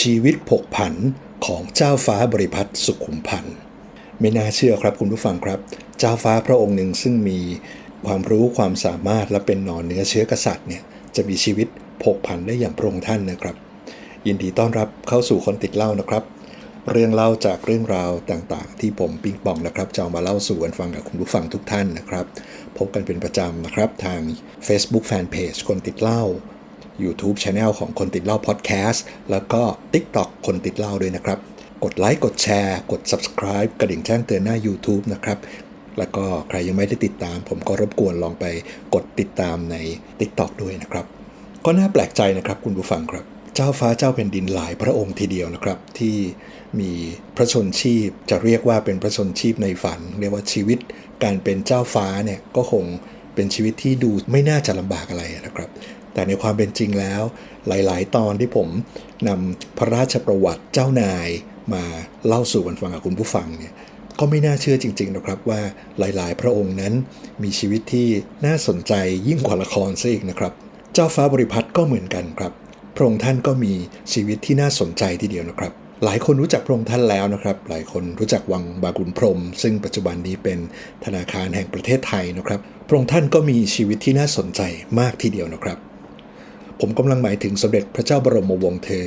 ชีวิตผกผันของเจ้าฟ้าบริพัตรสุขุมพันธ์ไม่น่าเชื่อครับคุณผู้ฟังครับ เจ้าฟ้าพระองค์หนึ่งซึ่งมีความรู้ความสามารถและเป็นหนอนเนื้อเชื้อกษัตริย์เนี่ยจะมีชีวิตผกผันได้อย่างพระองค์ท่านนะครับ ยินดีต้อนรับเข้าสู่คนติดเล่านะครับ เรื่องเล่าจากเรื่องราวต่างๆ ที่ผมปิ๊งปองนะครับจะามาเล่าสู่กันฟังกับคุณผู้ฟังทุกท่านนะครับ พบกันเป็นประจำนะครับทาง Facebook Fanpage คนติดเล่า YouTube Channel ของคนติดเล่า Podcast แล้วก็ TikTok คนติดเล่าด้วยนะครับ กดไลค์กดแชร์ กด Subscribe กระดิ่งแจ้งเตือนหน้า YouTube นะครับแล้วก็ใครยังไม่ได้ติดตาม ผมก็รบกวนลองไปกดติดตามใน TikTok ด้วยนะครับ ก็น่าแปลกใจนะครับคุณผู้ฟังครับ เจ้าฟ้าเจ้าแผ่นดินหลายพระองค์ทีเดียวนะครับ ที่มีพระชนชีพจะเรียกว่าเป็นพระชนชีพในฝัน เรียกว่าชีวิตการเป็นเจ้าฟ้าเนี่ยก็คงเป็นชีวิตที่ดูไม่น่าจะลำบากอะไรนะครับ แต่ในความเป็นจริงแล้ว หลาย ๆ ตอนที่ผมนำพระราชประวัติเจ้านายมาเล่าสู่กันฟังกับคุณผู้ฟังเนี่ยก็ไม่น่าเชื่อจริง ๆ นะครับว่าหลาย ๆ พระองค์นั้นมีชีวิตที่น่าสนใจยิ่งกว่าละครซะอีกนะครับ เจ้าฟ้าบริพัตรก็เหมือนกันครับ พระองค์ท่านก็มีชีวิตที่น่าสนใจทีเดียวนะครับ หลายคนรู้จักพระองค์ท่านแล้วนะครับ หลายคนรู้จักวังบากุนพรม ซึ่งปัจจุบันนี้เป็นธนาคารแห่งประเทศไทยนะครับ พระองค์ท่านก็มีชีวิตที่น่าสนใจมากทีเดียวนะครับ ผมกำลังหมายถึงสมเด็จพระเจ้าบรมวงศ์เธอ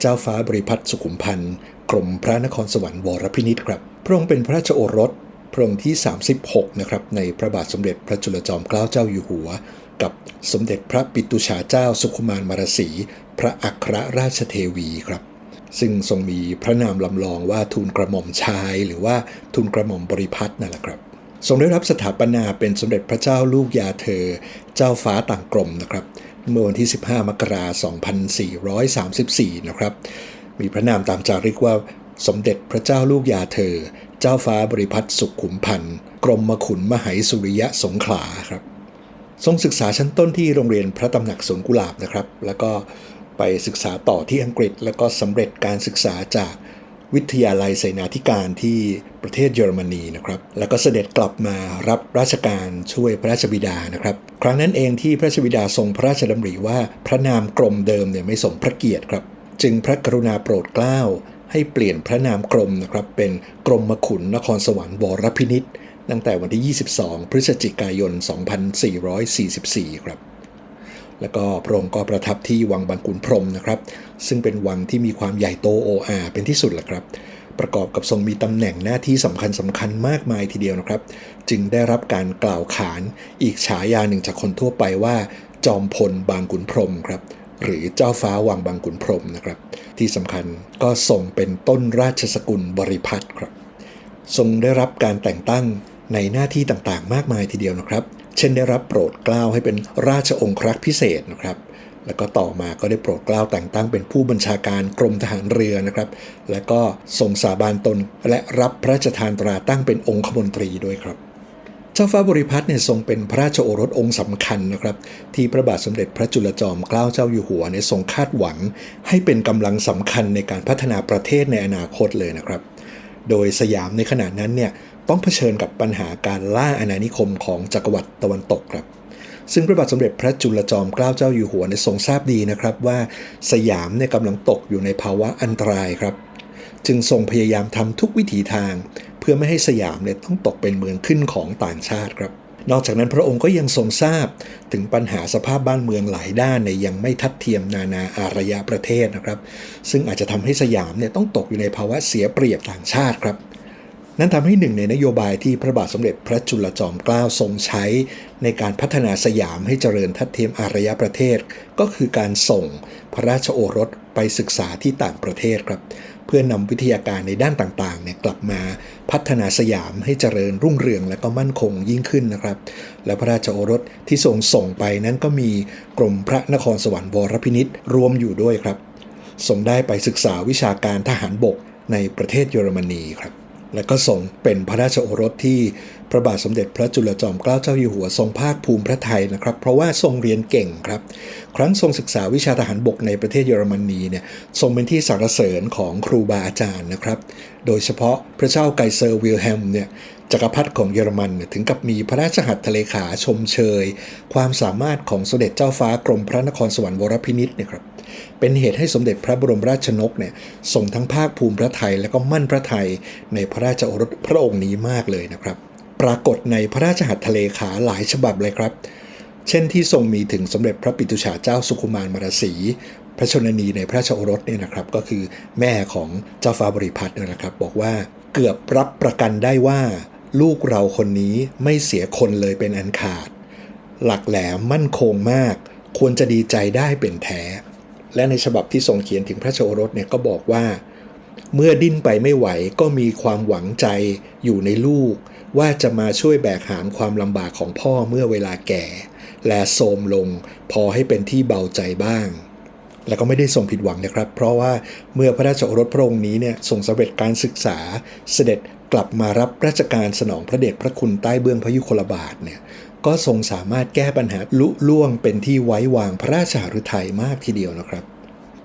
เจ้าฟ้าบริพัตรสุขุมพันธ์กรมพระนครสวรรค์วรพินิจครับ พระองค์เป็นพระราชโอรส พระองค์ที่ 36 นะครับ ในพระบาทสมเด็จพระจุลจอมเกล้าเจ้าอยู่หัว กับสมเด็จพระปิตุชาเจ้าสุขุมารมารสี พระอัครราชเทวีครับ ซึ่งทรงมีพระนามลำลองว่าทูลกระหม่อมชาย หรือว่าทูลกระหม่อมบริพัตรนั่นแหละครับทรงได้รับสถาปนาเป็นสมเด็จพระเจ้าลูกยาเธอ เจ้าฟ้าต่างกรมนะครับ เมื่อวันที่ 15 มกราคม 2434 นะครับ มีพระนามตามจารึกว่าสมเด็จพระเจ้าลูกยาเธอ เจ้าฟ้าบริพัตรสุขขุมพันธ์กรมมขุนมหายสุริยะสงขลาครับ ทรงศึกษาชั้นต้นที่โรงเรียนพระตำหนักสวนกุหลาบนะครับ แล้วก็ไปศึกษาต่อที่อังกฤษ แล้วก็สำเร็จการศึกษาจาก วิทยาลัยเสนาธิการที่ประเทศเยอรมนีนะครับ แล้วก็เสด็จกลับมารับราชการช่วยพระราชบิดานะครับ ครั้งนั้นเองที่พระราชบิดาทรงพระราชดำริว่าพระนามกรมเดิมเนี่ยไม่สมพระเกียรติครับ จึงพระกรุณาโปรดเกล้า ให้เปลี่ยนพระนามกรมนะครับ เป็นกรมมขุนนครสวรรค์วรพินิษตั้งแต่วันที่ 22 พฤศจิกายน 2444 ครับ แล้วก็พระองค์ก็ประทับที่วังบางขุนพรมนะครับ ซึ่งเป็นวังที่มีความใหญ่โตโออาเป็นที่สุดแหละครับ ประกอบกับทรงมีตำแหน่งหน้าที่สำคัญสำคัญมากมายทีเดียวนะครับ จึงได้รับการกล่าวขานอีกฉายาหนึ่งจากคนทั่วไปว่า จอมพลบางขุนพรมครับหรือเจ้าฟ้าวังบางขุนพรมนะครับ ที่สำคัญก็ทรงเป็นต้นราชสกุลบริพัตรครับ ทรงได้รับการแต่งตั้งในหน้าที่ต่างๆ มากมายทีเดียวนะครับ เช่นได้รับโปรดเกล้าให้เป็นราชองครักษ์พิเศษนะครับ แล้วก็ต่อมาก็ได้โปรดเกล้าแต่งตั้งเป็นผู้บัญชาการกรมทหารเรือนะครับ และก็ทรงสาบานตนและรับพระราชทานตราตั้งเป็นองคมนตรีด้วยครับเจ้าฟ้าบริพัตรเนี่ยทรงเป็นพระราชโอรสองค์สำคัญนะครับ ที่พระบาทสมเด็จพระจุลจอมเกล้าเจ้าอยู่หัวเนี่ยทรงคาดหวัง ให้เป็นกำลังสำคัญในการพัฒนาประเทศในอนาคตเลยนะครับ โดยสยามในขณะนั้นเนี่ย ต้องเผชิญกับปัญหาการล่าอาณานิคมของจักรวรรดิตะวันตกครับ ซึ่งพระบาทสมเด็จพระจุลจอมเกล้าเจ้าอยู่หัวในทรงทราบดีนะครับว่าสยามเนี่ยกำลังตกอยู่ในภาวะอันตรายครับ จึงทรงพยายามทำทุกวิถีทาง เพื่อไม่ให้สยามเนี่ยต้องตกเป็นเมืองขึ้นของต่างชาติครับนอกจากนั้นพระองค์ก็ยังทรงทราบถึงปัญหาสภาพบ้านเมืองหลายด้านในยังไม่ทัดเทียมนานาอารยประเทศนะครับ ซึ่งอาจจะทำให้สยามเนี่ยต้องตกอยู่ในภาวะเสียเปรียบต่างชาติครับ นั่นทำให้หนึ่งในนโยบายที่พระบาทสมเด็จพระจุลจอมเกล้าทรงใช้ ในการพัฒนาสยามให้เจริญทัดเทียมอารยประเทศ ก็คือการส่งพระราชโอรสไปศึกษาที่ต่างประเทศครับ เพื่อนำวิทยาการในด้านต่างๆเนี่ยกลับมาพัฒนาสยามให้เจริญรุ่งเรืองและก็มั่นคงยิ่งขึ้นนะครับ และพระราชโอรสที่ทรงส่งไปนั้นก็มีกรมพระนครสวรรค์วรพินิษรวมอยู่ด้วยครับทรงได้ไปศึกษาวิชาการทหารบกในประเทศเยอรมนีครับ และก็ทรงเป็นพระราชโอรสที่พระบาทสมเด็จพระจุลจอมเกล้าเจ้าอยู่หัวทรงภาคภูมิพระไทยนะครับ เพราะว่าทรงเรียนเก่งครับ ครั้งทรงศึกษาวิชาทหารบกในประเทศเยอรมนีเนี่ยทรงเป็นที่สรรเสริญของครูบาอาจารย์นะครับ โดยเฉพาะพระเจ้าไกเซอร์วิลเฮมเนี่ย จักรพรรดิของเยอรมันถึงกับมีพระราชหัตถเลขาชมเชย ความสามารถของสมเด็จเจ้าฟ้ากรมพระนครสวรรค์วรพินิษฐ์เนี่ยครับเป็นเหตุให้สมเด็จพระบรมราชนกเนี่ยทรงทั้งภาคภูมิพระไทยและก็มั่นพระไทยในพระราชโอรสพระองค์นี้มากเลยนะครับ ปรากฏในพระราชหัตถเลขาหลายฉบับเลยครับ เช่นที่ทรงมีถึงสมเด็จพระปิตุฉาเจ้าสุขุมารมารสีพระชนนีในพระราชโอรสเนี่ยนะครับก็คือแม่ของเจ้าฟ้าบริพัตรนะครับ บอกว่าเกือบรับประกันได้ว่า ลูกเราคนนี้ไม่เสียคนเลยเป็นอันขาด หลักแหลมมั่นคงมาก ควรจะดีใจได้เป็นแท้ และในฉบับที่ทรงเขียนถึงพระราชโอรสเนี่ยก็บอกว่า เมื่อดิ้นไปไม่ไหวก็มีความหวังใจอยู่ในลูก ว่าจะมาช่วยแบกหามความลำบากของพ่อเมื่อเวลาแก่ และโทรมลง พอให้เป็นที่เบาใจบ้างแล้วก็ไม่ได้ทรงผิดหวังนะครับ เพราะว่าเมื่อพระราชโอรสพระองค์นี้เนี่ยทรงสำเร็จการศึกษาเสด็จ กลับมารับราชการสนองพระเดชพระคุณใต้เบื้องพระยุคลบาทเนี่ยก็ทรงสามารถแก้ปัญหาลุล่วงเป็นที่ไว้วางพระราชหฤทัยมากทีเดียวนะครับ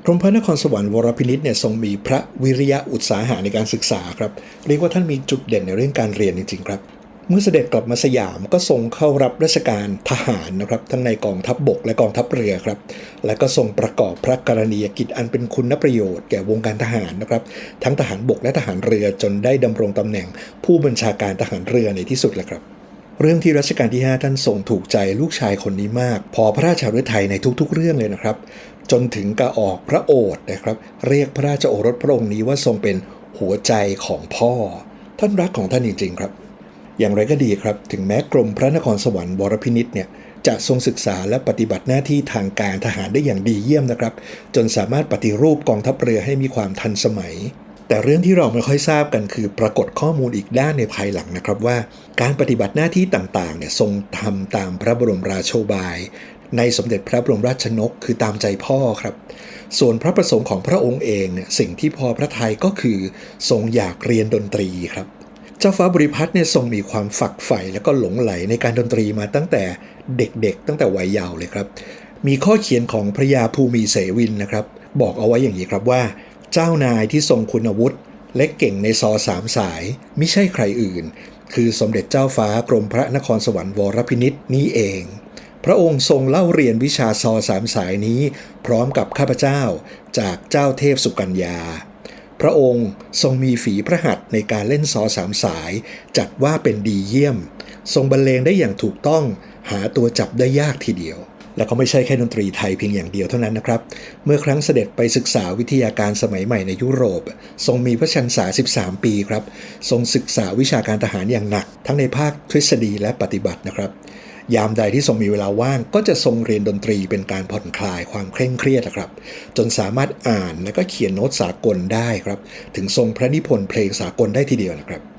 กรมพระนครสวรรค์วรพินิษเนี่ยทรงมีพระวิริยะอุตสาหะในการศึกษาครับเรียกว่าท่านมีจุดเด่นในเรื่องการเรียนจริงๆครับ เมื่อเสด็จกลับมาสยามก็ทรงเข้ารับราชการทหารนะครับ ทั้งในกองทัพบบกและกองทัพเรือครับ และก็ทรงประกอบพระกรณียกิจอันเป็นคุณประโยชน์แก่วงการทหารนะครับ ทั้งทหารบกและทหารเรือจนได้ดำรงตำแหน่ง ผู้บัญชาการทหารเรือในที่สุดแหละครับเรื่องที่รัชกาลที่ 5 ท่านทรงถูกใจลูกชายคนนี้มาก พอพระราชาฤทัยในทุกๆ เรื่องเลยนะครับ จนถึงกระออกพระโอษฐ์นะครับ เรียกพระราชโอรสพระองค์นี้ว่าทรงเป็นหัวใจของพ่อ ท่านรักของท่านจริงๆครับ อย่างไรก็ดีครับ ถึงแม้กรมพระนครสวรรค์วรพินิษเนี่ยจะทรงศึกษาและปฏิบัติหน้าที่ทางการทหารได้อย่างดีเยี่ยมนะครับ จนสามารถปฏิรูปกองทัพเรือให้มีความทันสมัย แต่เรื่องที่เราไม่ค่อยทราบกันคือปรากฏข้อมูลอีกด้านในภายหลังนะครับว่า การปฏิบัติหน้าที่ต่างๆเนี่ยทรงทำตามพระบรมราโชบาย ในสมเด็จพระบรมราชนกคือตามใจพ่อครับส่วนพระประสงค์ของพระองค์เองเนี่ยสิ่งที่พอพระทัยก็คือทรงอยากเรียนดนตรีครับ จ้าฟ้าบริพัตรเนี่ยทรงมีความฝักใฝ่และก็หลงไหลในการดนตรีมาตั้งแต่เด็กๆ ตั้งแต่วัยเยาว์เลยครับ มีข้อเขียนของพระยาภูมิเสวินนะครับ บอกเอาไว้อย่างนี้ครับว่า เจ้านายที่ทรงคุณวุฒิและเก่งในซอสามสายไม่ใช่ใครอื่น คือสมเด็จเจ้าฟ้ากรมพระนครสวรรค์วรพินิษนี่เอง พระองค์ทรงเล่าเรียนวิชาซอสามสายนี้ พร้อมกับข้าพเจ้า จากเจ้าเทพสุกัญญา พระองค์ทรงมีฝีพระหัตถ์ในการเล่นซอสามสาย จัดว่าเป็นดีเยี่ยม ทรงบรรเลงได้อย่างถูกต้องหาตัวจับได้ยากทีเดียว แล้วก็ไม่ใช่แค่ดนตรีไทยเพียงอย่างเดียวเท่านั้นนะครับ เมื่อครั้งเสด็จไปศึกษาวิทยาการสมัยใหม่ในยุโรป ทรงมีพระชันษา 13 ปีครับ ทรงศึกษาวิชาการทหารอย่างหนัก ทั้งในภาคทฤษฎีและปฏิบัตินะครับ ยามใดที่ทรงมีเวลาว่าง ก็จะทรงเรียนดนตรีเป็นการผ่อนคลายความเคร่งเครียดนะครับ จนสามารถอ่านและก็เขียนโน้ตสากลได้ครับ ถึงทรงพระนิพนธ์เพลงสากลได้ทีเดียวนะครับ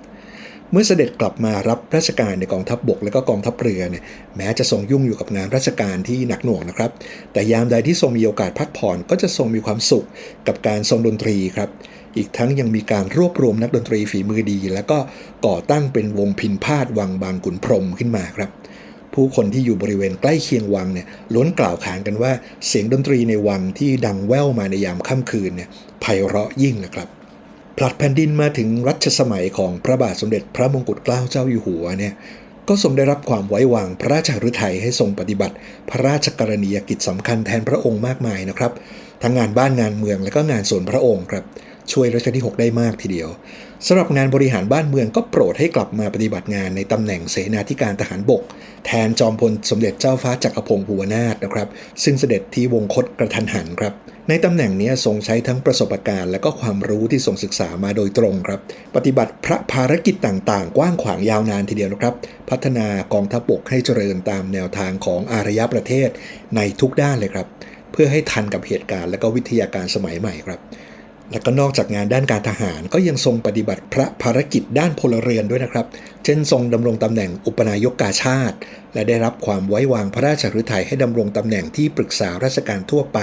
เมื่อเสด็จกลับมารับราชการในกองทัพบบกและก็กองทัพเรือเนี่ยแม้จะทรงยุ่งอยู่กับงานราชการที่หนักหน่วงนะครับ แต่ยามใดที่ทรงมีโอกาสพักผ่อนก็จะทรงมีความสุขกับการทรงดนตรีครับ อีกทั้งยังมีการรวบรวมนักดนตรีฝีมือดี และก็ก่อตั้งเป็นวงพินพาดวังบางขุนพรหมขึ้นมาครับผู้คนที่อยู่บริเวณใกล้เคียงวังเนี่ยล้วนกล่าวขานกันว่าเสียงดนตรีในวังที่ดังแว่วมาในยามค่ำคืนเนี่ยไพเราะยิ่งนะครับ ผลัดแผ่นดินมาถึงรัชสมัยของพระบาทสมเด็จพระมงกุฎเกล้าเจ้าอยู่หัวเนี่ยก็ทรงได้รับความไว้วางพระราชฤทัยให้ทรงปฏิบัติ พระราชกรณียกิจสำคัญแทนพระองค์มากมายนะครับ ทั้งงานบ้านงานเมืองและก็งานส่วนพระองค์ครับ ช่วยรัชกาลที่ 6 ได้มากทีเดียวสำหรับงานบริหารบ้านเมืองก็โปรดให้กลับมาปฏิบัติงานในตำแหน่งเสนาธิการทหารบก แทนจอมพลสมเด็จเจ้าฟ้าจักรพงศ์ภูวนาถนะครับ ซึ่งเสด็จที่วงคตกระทันหันครับ ในตำแหน่งนี้ทรงใช้ทั้งประสบการณ์ และก็ความรู้ที่ทรงศึกษามาโดยตรงครับ ปฏิบัติพระภารกิจต่างๆ กว้างขวางยาวนานทีเดียวนะครับ พัฒนากองทัพบกให้เจริญตามแนวทางของอารยประเทศในทุกด้านเลยครับ เพื่อให้ทันกับเหตุการณ์และก็วิทยาการสมัยใหม่ครับ และก็นอกจากงานด้านการทหารก็ยังทรงปฏิบัติพระภารกิจด้านพลเรือนด้วยนะครับ เช่นทรงดำรงตำแหน่งอุปนายกกาชาติ และได้รับความไว้วางพระราชฤทัยให้ดำรงตำแหน่งที่ปรึกษาราชการทั่วไป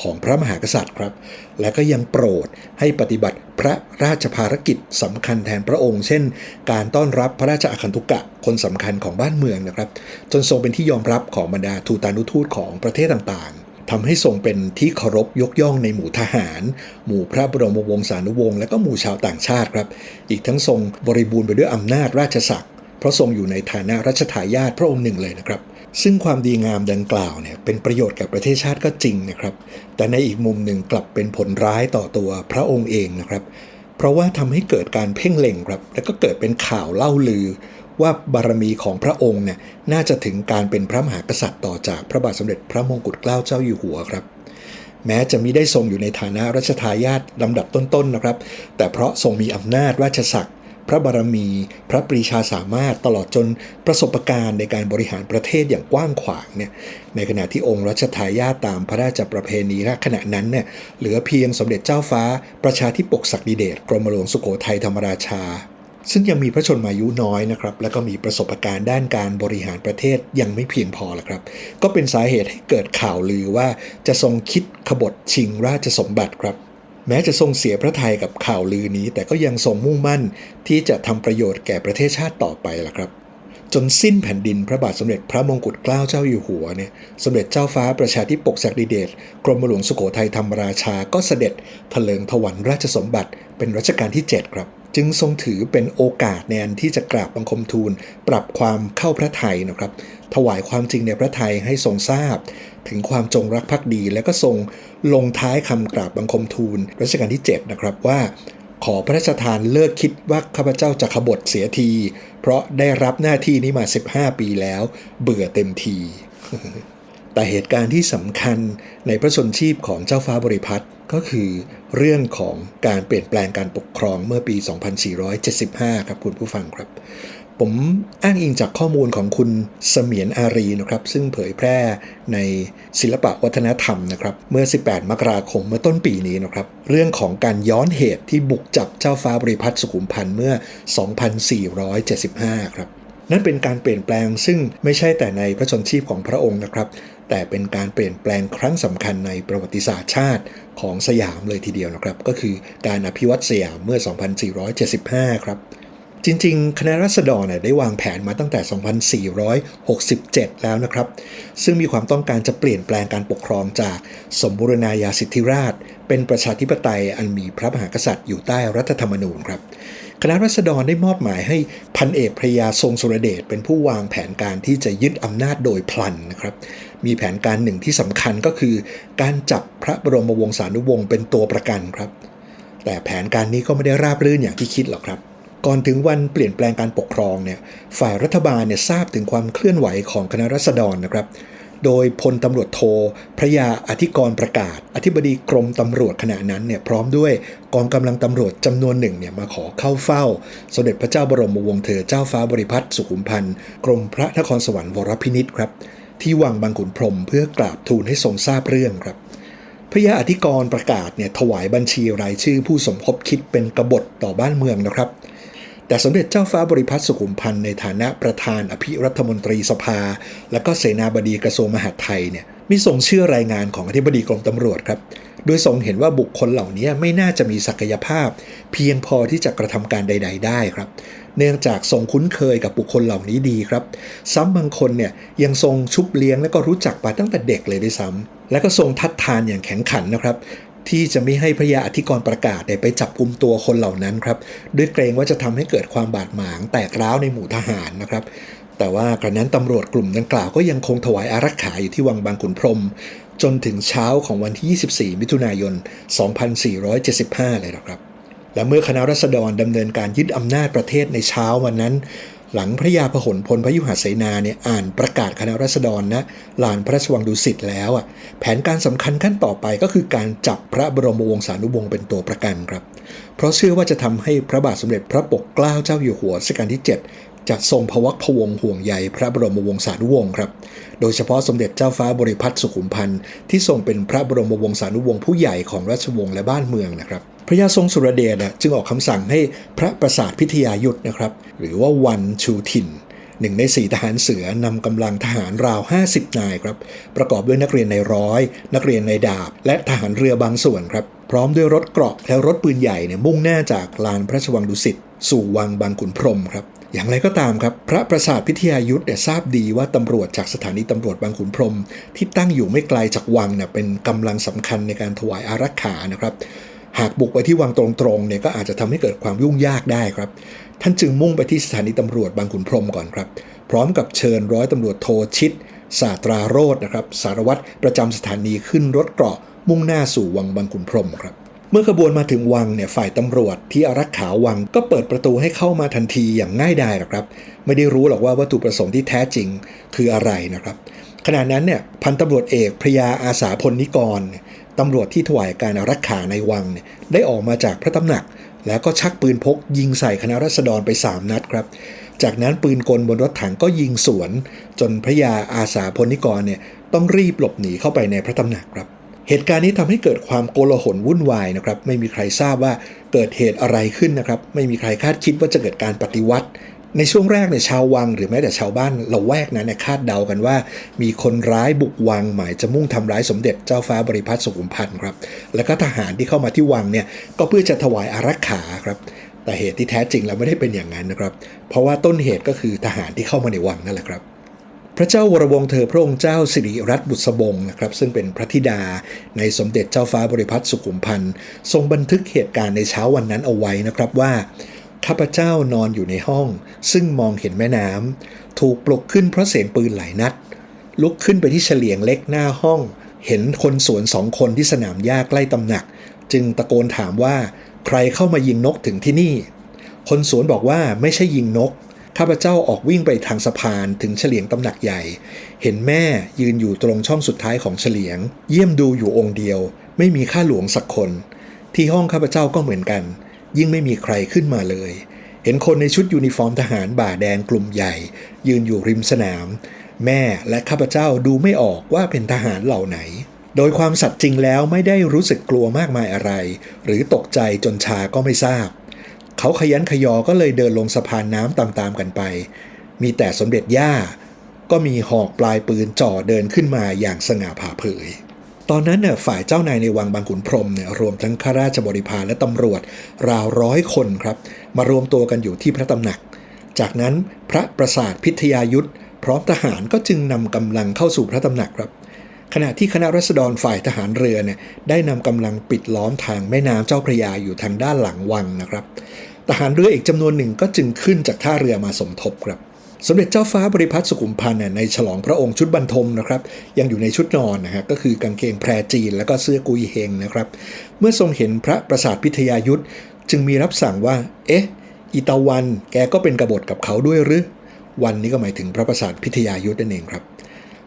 ของพระมหากษัตริย์ครับ และก็ยังโปรดให้ปฏิบัติพระราชภารกิจสำคัญแทนพระองค์ เช่น การต้อนรับพระราชอาคันตุกะคนสำคัญของบ้านเมืองนะครับ จนทรงเป็นที่ยอมรับของบรรดาทูตานุทูตของประเทศต่าง ทำให้ทรงเป็นที่เคารพยกย่องในหมู่ทหาร หมู่พระบรมวงศานุวงศ์และก็หมู่ชาวต่างชาติครับ อีกทั้งทรงบริบูรณ์ไปด้วยอำนาจราชศักดิ์เพราะทรงอยู่ในฐานะรัชทายาทพระองค์หนึ่งเลยนะครับ ซึ่งความดีงามดังกล่าวเนี่ยเป็นประโยชน์กับประเทศชาติก็จริงนะครับ แต่ในอีกมุมหนึ่งกลับเป็นผลร้ายต่อตัวพระองค์เองนะครับ เพราะว่าทำให้เกิดการเพ่งเล็งครับ แล้วก็เกิดเป็นข่าวเล่าลือ ว่าบารมีของพระองค์เนี่ยน่าจะถึงการเป็นพระมหากษัตริย์ต่อจากพระบาทสมเด็จพระมงกุฎเกล้าเจ้าอยู่หัวครับ แม้จะมิได้ทรงอยู่ในฐานะรัชทายาทลำดับต้นๆนะครับ แต่เพราะทรงมีอำนาจราชศักดิ์พระบารมี พระปรีชาสามารถตลอดจนประสบการณ์ในการบริหารประเทศอย่างกว้างขวางเนี่ย ในขณะที่องค์รัชทายาทตามพระราชประเพณีณขณะนั้นเนี่ยเหลือเพียงสมเด็จเจ้าฟ้าประชาธิปกศักดิเดชกรมหลวงสุโขทัยธรรมราชา ซึ่งยังมีพระชนมายุน้อยนะครับ แล้วก็มีประสบการณ์ด้านการบริหารประเทศยังไม่เพียงพอละครับ ก็เป็นสาเหตุให้เกิดข่าวลือว่าจะทรงคิดขบฏชิงราชสมบัติครับ แม้จะทรงเสียพระทัยกับข่าวลือนี้ แต่ก็ยังทรงมุ่งมั่นที่จะทำประโยชน์แก่ประเทศชาติต่อไปล่ะครับจนสิ้นแผ่นดินพระบาทสมเด็จพระมงกุฎเกล้าเจ้าอยู่หัวเนี่ยสมเด็จเจ้าฟ้าประชาธิปกศักดิเดชกรมหลวงสุโขทัยธรรมราชาก็เสด็จถลิงถวันราชสมบัติเป็นรัชกาลที่ 7 ครับ จึงทรงถือเป็นโอกาสในนที่จะกราบบังคมทูล ปรับความเข้าพระไทยนะครับ ถวายความจริงในพระไทยให้ทรงทราบ ถึงความจงรักภักดี และก็ทรงลงท้ายคำกราบบังคมทูลรัชกาลที่ 7 นะครับว่า ขอพระราชทานเลิกคิดว่าข้าพเจ้าจะขบฏเสียที เพราะได้รับหน้าที่นี้มา 15 ปีแล้ว เบื่อเต็มที แต่เหตุการณ์ที่สำคัญในพระชนชีพของเจ้าฟ้าบริพัตรก็คือเรื่องของการเปลี่ยนแปลงการปกครองเมื่อปี 2475 ครับคุณผู้ฟังครับ ผมอ้างอิงจากข้อมูลของคุณเสมียนอารีนะครับ ซึ่งเผยแพร่ในศิลปะวัฒนธรรมนะครับ เมื่อ 18 มกราคมเมื่อต้นปีนี้นะครับ เรื่องของการย้อนเหตุที่บุกจับเจ้าฟ้าบริพัตรสุขุมพันธ์เมื่อ 2475 ครับนั่นเป็นการเปลี่ยนแปลงซึ่งไม่ใช่แต่ในพระชนชีพของพระองค์นะครับ แต่เป็นการเปลี่ยนแปลงครั้งสำคัญในประวัติศาสตร์ชาติของสยามเลยทีเดียวนะครับ ก็คือการอภิวัตสยามเมื่อ 2475 ครับจริงๆ คณะรัษฎรได้วางแผนมาตั้งแต่ 2467 แล้วนะครับ ซึ่งมีความต้องการจะเปลี่ยนแปลงการปกครองจากสมบูรณาญาสิทธิราช เป็นประชาธิปไตยอันมีพระมหากษัตริย์อยู่ใต้รัฐธรรมนูญครับ คณะรัษฎรได้มอบหมายให้พันเอกพระยาทรงสุรเดชเป็นผู้วางแผนการที่จะยึดอำนาจโดยพลันนะครับ มีแผนการหนึ่งที่สำคัญก็คือ การจับพระบรมวงศานุวงศ์เป็นตัวประกันครับ แต่แผนการนี้ก็ไม่ได้ราบรื่นอย่างที่คิดหรอกครับ ก่อนถึงวันเปลี่ยนแปลงการปกครองเนี่ยฝ่ายรัฐบาลเนี่ยทราบถึงความเคลื่อนไหวของคณะรัษฎรนะครับ โดยพลตำรวจโทพระยาอธิกรประกาศ อธิบดีกรมตำรวจขณะนั้นเนี่ยพร้อมด้วยกองกำลังตำรวจจำนวนหนึ่งเนี่ยมาขอเข้าเฝ้า สมเด็จพระเจ้าบรมวงศ์เธอเจ้าฟ้าบริพัตรสุขุมพันธ์กรมพระนครสวรรค์วรพินิษครับ ที่วังบางขุนพรมเพื่อกราบทูลให้ทรงทราบเรื่องครับ พระยาอธิกรประกาศเนี่ยถวายบัญชีรายชื่อผู้สมคบคิดเป็นกบฏต่อบ้านเมืองนะครับ แต่สมเด็จเจ้าฟ้าบริพัตรสุขุมพันธ์ในฐานะประธานอภิรัฐมนตรีสภา และก็เสนาบดีกระทรวงมหาดไทยเนี่ยมิทรงเชื่อรายงานของอธิบดีกรมตำรวจครับ โดยทรงเห็นว่าบุคคลเหล่านี้ไม่น่าจะมีศักยภาพ เพียงพอที่จะกระทำการใด ๆ ได้ครับ เนื่องจากทรงคุ้นเคยกับบุคคลเหล่านี้ดีครับ ซ้ำบางคนเนี่ยยังทรงชุบเลี้ยงและก็รู้จักมาตั้งแต่เด็กเลยด้วยซ้ำและก็ทรงทัดทานอย่างแข็งขันนะครับ ที่จะไม่ให้พระยาอธิกรประกาศเนี่ยไปจับกลุ่มตัวคนเหล่านั้นครับด้วยเกรงว่าจะทำให้เกิดความบาดหมางแตกร้าวในหมู่ทหารนะครับแต่ว่ากระนั้นตำรวจกลุ่มดังกล่าวก็ยังคงถวายอารักขาอยู่ที่วังบางขุนพรม จนถึงเช้าของวันที่ 24 มิถุนายน 2475 เลยนะครับ และเมื่อคณะรัษฎรดำเนินการยึดอำนาจประเทศในเช้าวันนั้น หลังพระยาพหลพลพยุหเสนาเนี่ยอ่านประกาศคณะรัษฎรนะลานพระราชวังดุสิตแล้วอะแผนการสำคัญขั้นต่อไปก็คือการจับพระบรมวงศานุวงศ์เป็นตัวประกันครับ เพราะเชื่อว่าจะทำให้พระบาทสมเด็จพระปกเกล้าเจ้าอยู่หัวรัชกาลที่ 7 จะทรงพวักพวงห่วงใยพระบรมวงศานุวงศ์ครับ โดยเฉพาะสมเด็จเจ้าฟ้าบริพัตรสุขุมพันธ์ที่ทรงเป็นพระบรมวงศานุวงศ์ผู้ใหญ่ของราชวงศ์และบ้านเมืองนะครับ พระยาทรงสุรเดชจึงออกคำสั่งให้พระประสาทพิทยายุทธนะครับ หรือว่าวันชูถิ่นหนึ่งในสี่ทหารเสือนำกำลังทหารราว 50 นายครับ ประกอบด้วยนักเรียนในร้อย นักเรียนในดาบ และทหารเรือบางส่วนครับ พร้อมด้วยรถเกราะและรถปืนใหญ่เนี่ยมุ่งหน้าจากลานพระราชวังดุสิตสู่วังบางขุนพรมครับอย่างไรก็ตามครับ พระประสาทพิทยายุทธ์เนี่ยทราบดีว่าตำรวจจากสถานีตำรวจบางขุนพรม ที่ตั้งอยู่ไม่ไกลจากวังเนี่ยเป็นกำลังสำคัญในการถวายอารักขานะครับ หากบุกไปที่วังตรงๆเนี่ยก็อาจจะทำให้เกิดความยุ่งยากได้ครับ ท่านจึงมุ่งไปที่สถานีตำรวจบางขุนพรมก่อนครับ พร้อมกับเชิญร้อยตำรวจโทชิตศาสตราโรจนะครับสารวัตรประจำสถานีขึ้นรถเกราะ มุ่งหน้าสู่วังบางขุนพรมครับเมื่อขบวนมาถึงวังเนี่ยฝ่ายตำรวจที่อารักขาวังก็เปิดประตูให้เข้ามาทันทีอย่างง่ายดายหรอกครับ ไม่ได้รู้หรอกว่าวัตถุประสงค์ที่แท้จริงคืออะไรนะครับขณะนั้นเนี่ยพันตำรวจเอกพระยาอาสาพลนิกรเตำรวจที่ถวายการรักขาในวังเนี่ยได้ออกมาจากพระตำหนัก แล้วก็ชักปืนพก ยิงใส่คณะรัษฎรไป 3 นัดครับ จากนั้นปืนกลบนรถถังก็ยิงสวน จนพระยาอาสาพลนิกรเนี่ยต้องรีบหลบหนีเข้าไปในพระตำหนักครับ เหตุการณ์นี้ทำให้เกิดความโกลาหลวุ่นวายนะครับ ไม่มีใครทราบว่าเกิดเหตุอะไรขึ้นนะครับ ไม่มีใครคาดคิดว่าจะเกิดการปฏิวัติ ในช่วงแรกเนี่ยชาววังหรือแม้แต่ชาวบ้านละแวกนั้นเนี่ยคาดเดากันว่า มีคนร้ายบุกวังหมายจะมุ่งทำร้ายสมเด็จเจ้าฟ้าบริพัตรสุขุมพันธ์ครับ แล้วก็ทหารที่เข้ามาที่วังเนี่ยก็เพื่อจะถวายอารักขาครับ แต่เหตุที่แท้จริงแล้วไม่ได้เป็นอย่างนั้นนะครับ เพราะว่าต้นเหตุก็คือทหารที่เข้ามาในวังนั่นแหละครับพระเจ้าวรวงเธอพระองค์เจ้าสิริรัตนบุษบงนะครับซึ่งเป็นพระธิดาในสมเด็จเจ้าฟ้าบริพัตรสุขุมพันธ์ทรงบันทึกเหตุการณ์ในเช้าวันนั้นเอาไว้นะครับว่า ข้าพเจ้านอนอยู่ในห้อง ซึ่งมองเห็นแม่น้ำถูกปลุกขึ้นเพราะเสียงปืนหลายนัด ลุกขึ้นไปที่เฉลียงเล็กหน้าห้อง เห็นคนสวนสองคนที่สนามหญ้าใกล้ตำหนัก จึงตะโกนถามว่า ใครเข้ามายิงนกถึงที่นี่ คนสวนบอกว่าไม่ใช่ยิงนกข้าพเจ้าออกวิ่งไปทางสะพานถึงเฉลียงตำหนักใหญ่ เห็นแม่ยืนอยู่ตรงช่องสุดท้ายของเฉลียง เยี่ยมดูอยู่องค์เดียว ไม่มีข้าหลวงสักคน ที่ห้องข้าพเจ้าก็เหมือนกัน ยิ่งไม่มีใครขึ้นมาเลย เห็นคนในชุดยูนิฟอร์มทหารบ่าแดงกลุ่มใหญ่ ยืนอยู่ริมสนาม แม่และข้าพเจ้าดูไม่ออกว่าเป็นทหารเหล่าไหน โดยความสัตย์จริงแล้วไม่ได้รู้สึกกลัวมากมายอะไร หรือตกใจจนชาก็ไม่ทราบ เขาขยันขยอก็เลยเดินลงสะพานน้ำตามๆกันไป มีแต่สมเด็จย่าก็มีหอกปลายปืนจ่อเดินขึ้นมาอย่างสง่าผ่าเผย ตอนนั้นเนี่ยฝ่ายเจ้านายในวังบางขุนพรหมเนี่ยรวมทั้งข้าราชบริพารและตำรวจราวร้อยคนครับ มารวมตัวกันอยู่ที่พระตำหนัก จากนั้นพระประสาทพิทยายุทธพร้อมทหารก็จึงนำกำลังเข้าสู่พระตำหนักครับ ขณะที่คณะรัษฎรฝ่ายทหารเรือเนี่ยได้นำกำลังปิดล้อมทางแม่น้ำเจ้าพระยาอยู่ทางด้านหลังวังนะครับ ทหารเรืออีกจำนวนหนึ่งก็จึงขึ้นจากท่าเรือมาสมทบครับ สมเด็จเจ้าฟ้าบริพัตรสุขุมพันธ์ในฉลองพระองค์ชุดบรรทมนะครับยังอยู่ในชุดนอนนะฮะก็คือกางเกงแพรจีน แล้วก็เสื้อกุยเฮงนะครับ เมื่อทรงเห็นพระประสาทพิทยายุทธจึงมีรับสั่งว่า เอ๊ะอีตาวันแกก็เป็นกบฏกับเขาด้วยหรือวันนี้ก็หมายถึงพระประสาทพิทยายุทธนั่นเองครับ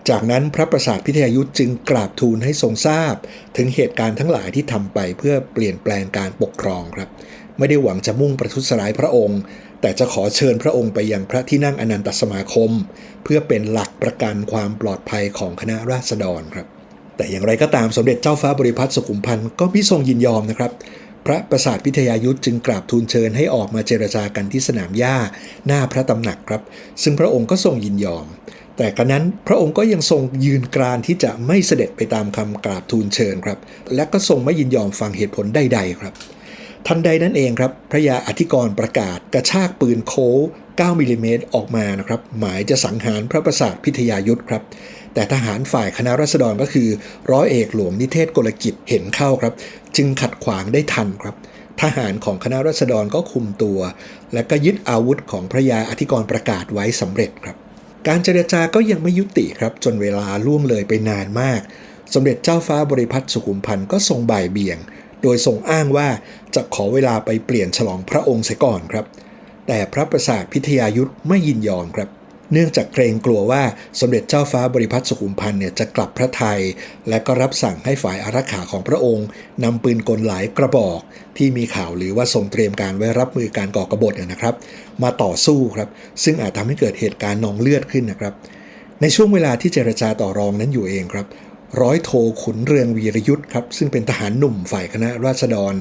จากนั้นพระประสาทพิทยายุทธจึงกราบทูลให้ทรงทราบ ถึงเหตุการณ์ทั้งหลายที่ทำไปเพื่อเปลี่ยนแปลงการปกครองครับ ไม่ได้หวังจะมุ่งประทุษร้ายพระองค์ แต่จะขอเชิญพระองค์ไปยังพระที่นั่งอนันตสมาคม เพื่อเป็นหลักประกันความปลอดภัยของคณะราษฎรครับ แต่อย่างไรก็ตามสมเด็จเจ้าฟ้าบริพัตรสุขุมพันธ์ก็มิทรงยินยอมนะครับ พระประสาทพิทยายุทธจึงกราบทูลเชิญให้ออกมาเจรจากันที่สนามหญ้าหน้าพระตำหนักครับ ซึ่งพระองค์ก็ทรงยินยอม แต่กระนั้นพระองค์ก็ยังทรงยืนกรานที่จะไม่เสด็จไปตามคำกราบทูลเชิญครับ และก็ทรงไม่ยินยอมฟังเหตุผลใดๆครับ ทันใดนั้นเองครับ พระยาอธิกรประกาศกระชากปืนโค้9มิลลิเมตรออกมานะครับ หมายจะสังหารพระประสาทพิทยายุทธครับ แต่ทหารฝ่ายคณะรัษฎรก็คือ ร้อยเอกหลวงนิเทศกลกิจเห็นเข้าครับ จึงขัดขวางได้ทันครับ ทหารของคณะรัษฎรก็คุมตัว และก็ยึดอาวุธของพระยาอธิกรประกาศไว้สำเร็จครับ การเจรจาก็ยังไม่ยุติครับ จนเวลาล่วงเลยไปนานมาก สมเด็จเจ้าฟ้าบริพัตรสุขุมพันธ์ก็ทรงบ่ายเบี่ยง โดยทรงอ้างว่าจะขอเวลาไปเปลี่ยนฉลองพระองค์เสียก่อนครับ แต่พระประสาทพิทยายุทธไม่ยินยอมครับ เนื่องจากเกรงกลัวว่าสมเด็จเจ้าฟ้าบริพัตรสุขุมพันธ์เนี่ยจะกลับพระไทย และก็รับสั่งให้ฝ่ายอารักขาของพระองค์นำปืนกลหลายกระบอก ที่มีข่าวหรือว่าทรงเตรียมการไว้รับมือการก่อกบฏนยนะครับ มาต่อสู้ครับ ซึ่งอาจทำให้เกิดเหตุการณ์นองเลือดขึ้นนะครับในช่วงเวลาที่เจรจาต่อรองนั้นอยู่เองครับ ร้อยโทขุนเรืองวีรยุทธ์ครับซึ่งเป็นทหารหนุ่มฝ่ายคณะราษฎร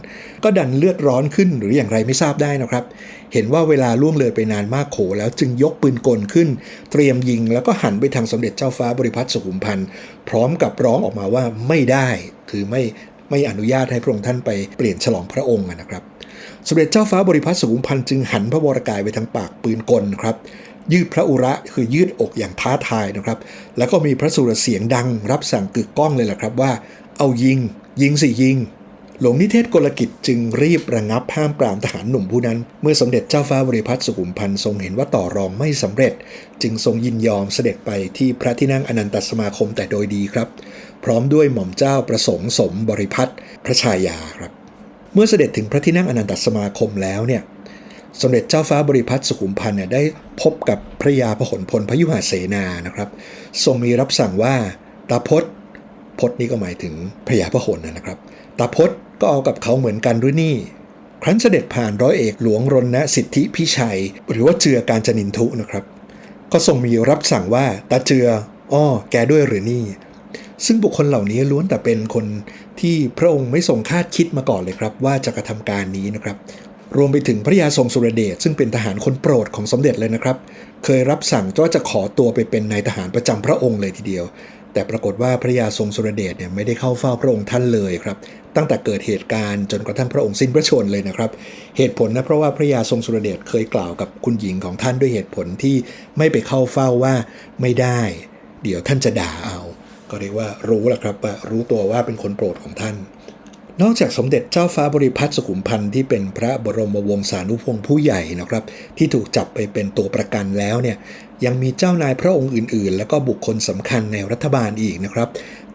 ก็ดันเลือดร้อนขึ้นหรืออย่างไรไม่ทราบได้นะครับ เห็นว่าเวลาล่วงเลยไปนานมากโขแล้วจึงยกปืนกลขึ้น เตรียมยิงแล้วก็หันไปทางสมเด็จเจ้าฟ้าบริพัตรสุขุมพันธ์พร้อมกับร้องออกมาว่าไม่ได้คือไม่ไม่อนุญาตให้พระองค์ท่านไปเปลี่ยนฉลองพระองค์นะครับสมเด็จเจ้าฟ้าบริพัตรสุขุมพันธ์จึงหันพระวรกายไปทางปากปืนกลครับ ยืดพระอุระคือยืดอกอย่างท้าทายนะครับ แล้วก็มีพระสุรเสียงดังรับสั่งกึกก้องเลยแหละครับว่า เอายิง ยิงสิยิง หลวงนิเทศกลกิจจึงรีบระงับห้ามปรามทหารหนุ่มผู้นั้น เมื่อสมเด็จเจ้าฟ้าบริพัตรสุขุมพันธ์ทรงเห็นว่าต่อรองไม่สำเร็จ จึงทรงยินยอมเสด็จไปที่พระที่นั่งอนันตสมาคมแต่โดยดีครับ พร้อมด้วยหม่อมเจ้าประสงค์สมบริพัตรพระชายาครับ เมื่อเสด็จถึงพระที่นั่งอนันตสมาคมแล้วเนี่ย สมเด็จเจ้าฟ้าบริพัตรสุขุมพันธ์เนี่ยได้พบกับพระยาพหลพลพยุหเสนานะครับทรงมีรับสั่งว่าตาพศพศนี่ก็หมายถึงพระยาพหลนะครับตาพศก็เอากับเขาเหมือนกันหรือนี่ ครั้นเสด็จผ่านร้อยเอกหลวงรณสิทธิพิชัย หรือว่าเจือการจนินทุนะครับ ก็ทรงมีรับสั่งว่าตาเจืออ้อแกด้วยหรือนี่ ซึ่งบุคคลเหล่านี้ล้วนแต่เป็นคนที่พระองค์ไม่ทรงคาดคิดมาก่อนเลยครับ ว่าจะกระทำการนี้นะครับ รวมไปถึงพระยาทรงสุรเดชซึ่งเป็นทหารคนโปรดของสมเด็จเลยนะครับ เคยรับสั่งว่าจะขอตัวไปเป็นนายทหารประจำพระองค์เลยทีเดียว แต่ปรากฏว่าพระยาทรงสุรเดชเนี่ยไม่ได้เข้าเฝ้าพระองค์ท่านเลยครับ ตั้งแต่เกิดเหตุการณ์จนกระทั่งพระองค์สิ้นพระชนเลยนะครับ เหตุผลนะเพราะว่าพระยาทรงสุรเดชเคยกล่าวกับคุณหญิงของท่านด้วยเหตุผลที่ไม่ไปเข้าเฝ้าว่าไม่ได้ เดี๋ยวท่านจะด่าเอา ก็เรียกว่ารู้แหละครับว่ารู้ตัวว่าเป็นคนโปรดของท่าน นอกจากสมเด็จเจ้าฟ้าบริพัตรสุขุมพันธ์ที่เป็นพระบรมวงศานุพงศ์ผู้ใหญ่นะครับ ที่ถูกจับไปเป็นตัวประกันแล้วเนี่ยยังมีเจ้านายพระองค์อื่น ๆ และก็บุคคลสำคัญในรัฐบาลอีกนะครับ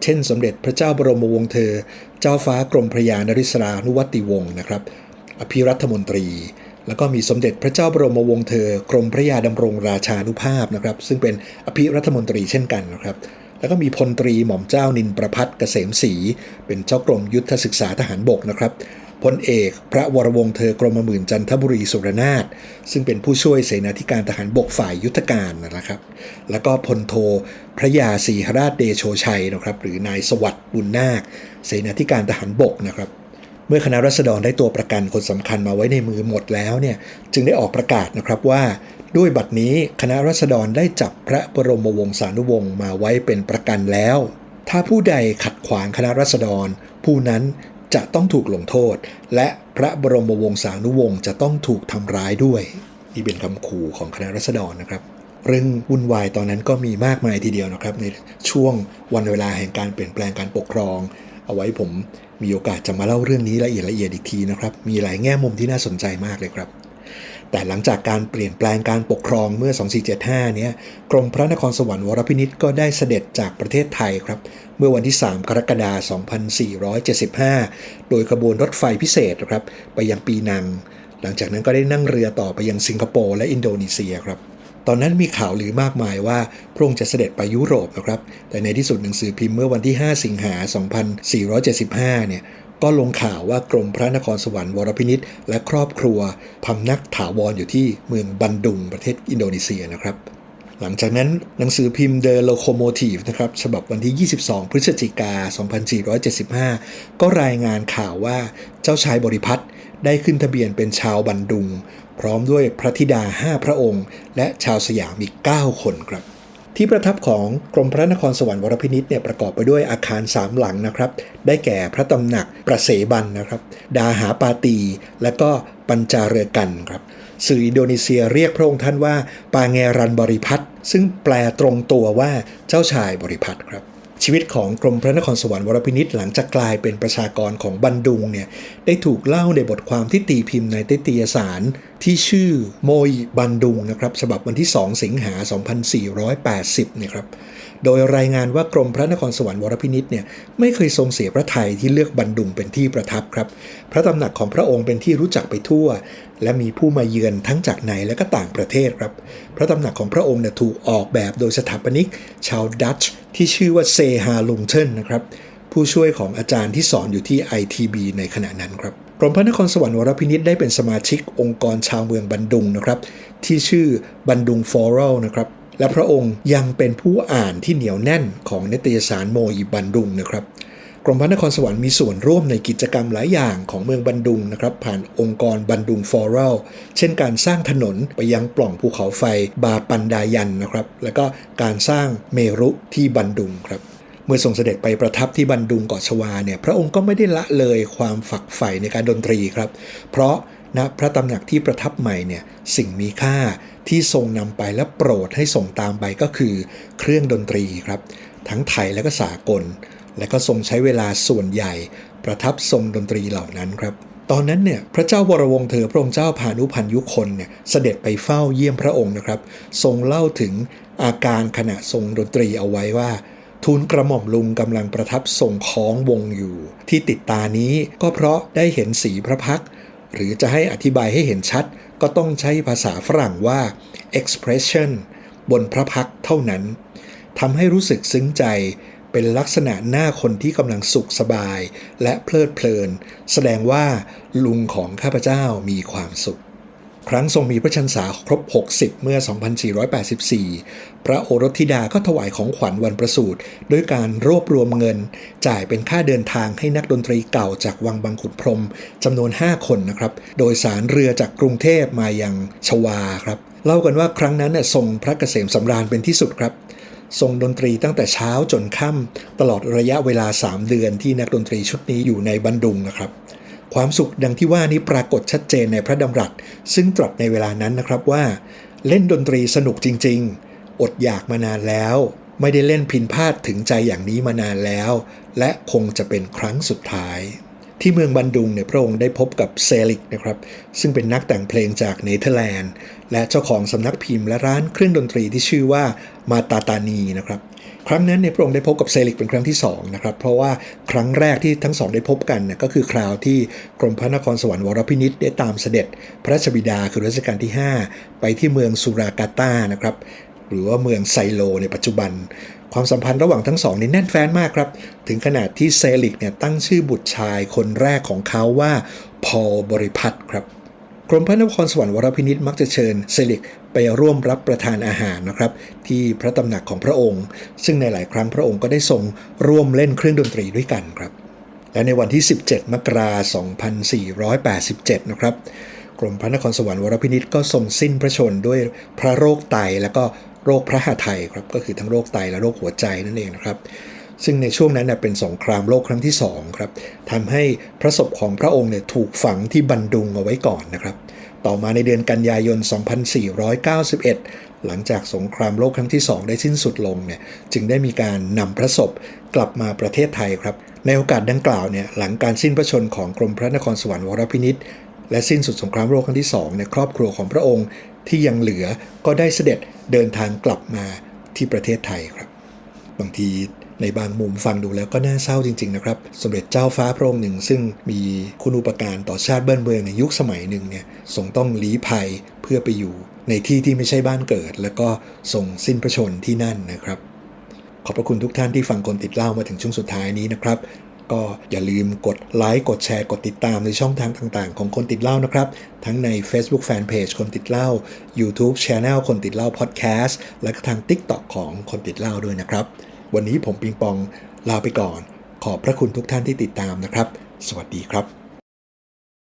เช่น สมเด็จพระเจ้าบรมวงศ์เธอ เจ้าฟ้ากรมพระยานริศรานุวัติวงศ์นะครับ อภิรัฐมนตรี แล้วก็มีสมเด็จพระเจ้าบรมวงศ์เธอ กรมพระยาดำรงราชานุภาพนะครับ ซึ่งเป็นอภิรัฐมนตรีเช่นกันนะครับ แล้วก็มีพลตรีหม่อมเจ้านินประพัฒน์เกษมศรีเป็นเจ้ากรมยุทธศึกษาทหารบกนะครับพลเอกพระวรวงศ์เธอกรมหมื่นจันทบุรีสุรนาถซึ่งเป็นผู้ช่วยเสนาธิการทหารบกฝ่ายยุทธการนะครับ แล้วก็พลโทพระยาศรีหราชเดโชชัยนะครับ หรือนายสวัสดิ์บุญนาค เสนาธิการทหารบกนะครับ เมื่อคณะรัษฎรได้ตัวประกันคนสำคัญมาไว้ในมือหมดแล้วเนี่ยจึงได้ออกประกาศนะครับว่า ด้วยบัดนี้คณะรัษฎรได้จับพระบรมวงศานุวงศ์มาไว้เป็นประกันแล้ว ถ้าผู้ใดขัดขวางคณะรัษฎร ผู้นั้นจะต้องถูกลงโทษ และพระบรมวงศานุวงศ์จะต้องถูกทำร้ายด้วยนี่เป็นคำขู่ของคณะรัษฎรนะครับเรื่องวุ่นวายตอนนั้นก็มีมากมายทีเดียวนะครับ ในช่วงวันเวลาแห่งการเปลี่ยนแปลงการปกครอง เอาไว้ผม มีโอกาสจะมาเล่าเรื่องนี้ละเอียดละเอียดอีกทีนะครับ มีหลายแง่มุมที่น่าสนใจมากเลยครับ แต่หลังจากการเปลี่ยนแปลงการปกครองเมื่อ 2475 เนี่ยกรมพระนครสวรรค์วรพินิษก็ได้เสด็จจากประเทศไทยครับ เมื่อวันที่ 3 กรกฎาคม 2475 โดยขบวนรถไฟพิเศษครับ ไปยังปีนัง หลังจากนั้นก็ได้นั่งเรือต่อไปยังสิงคโปร์และอินโดนีเซียครับ ตอนนั้นมีข่าวลือมากมายว่าพระองค์จะเสด็จไปยุโรปนะครับ แต่ในที่สุดหนังสือพิมพ์เมื่อวันที่ 5 สิงหา 2475 เนี่ยก็ลงข่าวว่ากรมพระนครสวรรค์วรพินิษและครอบครัวพำนักถาวรอยู่ที่เมืองบันดุงประเทศอินโดนีเซียนะครับ หลังจากนั้นหนังสือพิมพ์ The Locomotive นะครับฉบับวันที่ 22 พฤศจิกา 2475 ก็รายงานข่าวว่าเจ้าชายบริพัตรได้ขึ้นทะเบียนเป็นชาวบันดุง พร้อมด้วยพระธิดา 5 พระองค์ และชาวสยามอีก 9 คนครับ ที่ประทับของกรมพระนครสวรรค์วรพินิษเนี่ยประกอบไปด้วยอาคารสามหลังนะครับ ได้แก่พระตำหนักประเสบันนะครับ ดาหาปาตี และก็ปัญจาเรือกันครับสื่ออินโดนีเซียเรียกพระองค์ท่านว่า ปาเงรันบริพัตรซึ่งแปลตรงตัวว่าเจ้าชายบริพัตรครับชีวิตของกรมพระนครสวรรค์วรพินิษหลังจากกลายเป็นประชากรของบันดุงเนี่ย ได้ถูกเล่าในบทความที่ตีพิมพ์ในติตยสารที่ชื่อโมยบันดุงนะครับฉบับวันที่ 2 สิงหา 2480เนี่ยครับโดยรายงานว่ากรมพระนครสวรรค์วรพินิษเนี่ยไม่เคยทรงเสียพระไทยที่เลือกบันดุงเป็นที่ประทับครับ พระตำหนักของพระองค์เป็นที่รู้จักไปทั่ว และมีผู้มาเยือนทั้งจากในและก็ต่างประเทศครับ พระตำหนักของพระองค์เนี่ยถูกออกแบบโดยสถาปนิก ชาวดัตช์ที่ชื่อว่าเซฮาลุงเทนนะครับ ผู้ช่วยของอาจารย์ที่สอนอยู่ที่ ITB ในขณะนั้นครับกรมพระนครสวรรค์วรพินิษได้เป็นสมาชิกองค์กรชาวเมืองบันดุงนะครับที่ชื่อบันดุงฟอรัลนะครับและพระองค์ยังเป็นผู้อ่านที่เหนียวแน่นของนิตยสารโมอีบันดุงนะครับกรมพระนครสวรรค์มีส่วนร่วมในกิจกรรมหลายอย่างของเมืองบันดุงนะครับผ่านองค์กรบันดุงฟอรัลเช่นการสร้างถนนไปยังปล่องภูเขาไฟบาปันดายันนะครับ แล้วก็การสร้างเมรุที่บันดุงครับ มื่อทรงเสด็จไปประทับที่บันดุงเกาะชวาเนี่ยพระองค์ก็ไม่ได้ละเลยความฝักใฝ่ในการดนตรีครับ เพราะณพระตำหนักที่ประทับใหม่เนี่ยสิ่งมีค่าที่ทรงนำไปและโปรดให้ส่งตามไปก็คือเครื่องดนตรีครับ ทั้งไทยและก็สากล และก็ทรงใช้เวลาส่วนใหญ่ ประทับทรงดนตรีเหล่านั้นครับตอนนั้นเนี่ยพระเจ้าวรวงเธอพระองค์เจ้าพานุพันยุคนเนี่ยเสด็จไปเฝ้าเยี่ยมพระองค์นะครับ ทรงเล่าถึงอาการขณะทรงดนตรีเอาไว้ว่า ทูลกระหม่อมลุงกำลังประทับทรงคล้องวงอยู่ ที่ติดตานี้ก็เพราะได้เห็นสีพระพัก หรือจะให้อธิบายให้เห็นชัด ก็ต้องใช้ภาษาฝรั่งว่า expression บนพระพักเท่านั้นทำให้รู้สึกซึ้งใจเป็นลักษณะหน้าคนที่กำลังสุขสบายและเพลิดเพลิน แสดงว่าลุงของข้าพเจ้ามีความสุข ครั้งทรงมีพระชันษาครบ 60 เมื่อ 2484 พระโอรสธิดาก็ถวายของขวัญวันประสูติด้วยการรวบรวมเงิน จ่ายเป็นค่าเดินทางให้นักดนตรีเก่าจากวังบางขุนพรมจำนวน 5 คนนะครับ โดยสารเรือจากกรุงเทพมายังชวาครับ เล่ากันว่าครั้งนั้นน่ะทรงพระเกษมสำราญเป็นที่สุดครับทรงดนตรีตั้งแต่เช้าจนค่ำตลอดระยะเวลา 3 เดือนที่นักดนตรีชุดนี้อยู่ในบันดุงนะครับ ความสุขดังที่ว่านี้ปรากฏชัดเจนในพระดำรัส ซึ่งตรัสในเวลานั้นนะครับว่า เล่นดนตรีสนุกจริง ๆ อดอยากมานานแล้ว ไม่ได้เล่นพินพาดถึงใจอย่างนี้มานานแล้ว และคงจะเป็นครั้งสุดท้าย ที่เมืองบันดุงเนี่ยพระองค์ได้พบกับเซลิกนะครับ ซึ่งเป็นนักแต่งเพลงจากเนเธอร์แลนด์ และเจ้าของสำนักพิมพ์และร้านเครื่องดนตรีที่ชื่อว่ามาตาตานีนะครับ ครั้งนั้นเนี่ยพระองค์ได้พบกับเซลิกเป็นครั้งที่2นะครับเพราะว่าครั้งแรกที่ทั้งสองได้พบกันเนี่ยก็คือคราวที่กรมพระนครสวรรค์วรพินิษได้ตามเสด็จ พระราชบิดาคือรัชกาลที่ 5 ไปที่เมืองสุรากาตานะครับหรือว่าเมืองไซโลในปัจจุบัน ความสัมพันธ์ระหว่างทั้งสองนี่แน่นแฟ้นมากครับ ถึงขนาดที่เซลิกเนี่ยตั้งชื่อบุตรชายคนแรกของเขาว่าพอลบริพัตรครับ กรมพระนครสวรรค์วรพินิษมักจะเชิญเซลิกไปร่วมรับประทานอาหารนะครับ ที่พระตำหนักของพระองค์ ซึ่งในหลายครั้งพระองค์ก็ได้ทรงร่วมเล่นเครื่องดนตรีด้วยกันครับ และในวันที่ 17 มกราคม 2487 นะครับกรมพระนครสวรรค์วรพินิษก็ทรงสิ้นพระชนด้วยพระโรคไตและก็โรคพระหฤทัยครับก็คือทั้งโรคไตและโรคหัวใจนั่นเองนะครับ ซึ่งในช่วงนั้นเนเป็นสงครามโลกครั้งที่2ครับทำให้พระศพของพระองค์เนี่ยถูกฝังที่บันดุงเอาไว้ก่อนนะครับ ต่อมาในเดือนกันยายน 2491 หลังจากสงครามโลกครั้งที่ 2 ได้สิ้นสุดลงเนี่ยจึงได้มีการนำพระศพกลับมาประเทศไทยครับ ในโอกาสดังกล่าวเนี่ยหลังการสิ้นพระชนของกรมพระนครสวรรค์วรพินิษและสิ้นสุดสงครามโลกครั้งที่2เนี่ยครอบครัวของพระองค์ที่ยังเหลือก็ได้เสด็จเดินทางกลับมาที่ประเทศไทยครับ บางที ในบางมุมฟังดูแล้วก็น่าเศร้าจริงๆนะครับ สมเด็จเจ้าฟ้าพระองค์หนึ่ง ซึ่งมีคุณอุปการต่อชาติบ้านเมืองในยุคสมัยหนึ่งเนี่ยทรงต้องลี้ภัยเพื่อไปอยู่ในที่ที่ไม่ใช่บ้านเกิด แล้วก็ทรงสิ้นพระชนที่นั่นนะครับ ขอบพระคุณทุกท่านที่ฟังคนติดเล่ามาถึงช่วงสุดท้ายนี้นะครับก็อย่าลืมกดไลค์กดแชร์กดติดตามในช่องทางต่างๆ ของคนติดเล่านะครับ ทั้งใน Facebook Fanpage คนติดเล่า YouTube Channel คนติดเล่า Podcast และก็ทาง TikTok ของคนติดเล่าด้วยนะครับ วันนี้ผมปิงปองลาไปก่อน ขอบพระคุณทุกท่านที่ติดตามนะครับ สวัสดีครับ